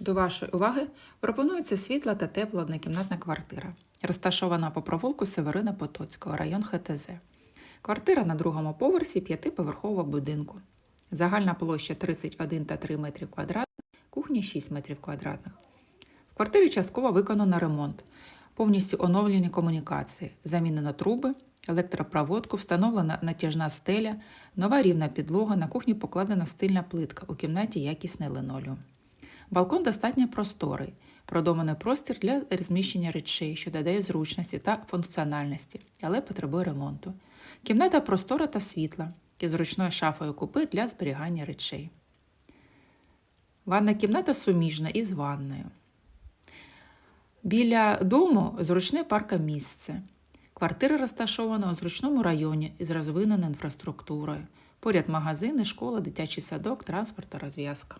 До вашої уваги пропонується світла та тепла однокімнатна квартира, розташована по провулку Северина Потоцького, район ХТЗ. Квартира на другому поверсі п'ятиповерхового будинку. Загальна площа 31 та 3 метрів квадратних, кухня 6 метрів квадратних. В квартирі частково виконано ремонт, повністю оновлені комунікації, замінено труби, електропроводку, встановлена натяжна стеля, нова рівна підлога, на кухні покладена стильна плитка, у кімнаті якісний линолеум. Балкон достатньо просторий, продуманий простір для розміщення речей, що додає зручності та функціональності, але потребує ремонту. Кімната простора та світла, із зручною шафою купи для зберігання речей. Ванна кімната суміжна із ванною. Біля дому зручне паркомісце. Квартира розташована у зручному районі із розвиненою інфраструктурою. Поряд магазини, школа, дитячий садок, транспорт та розв'язка.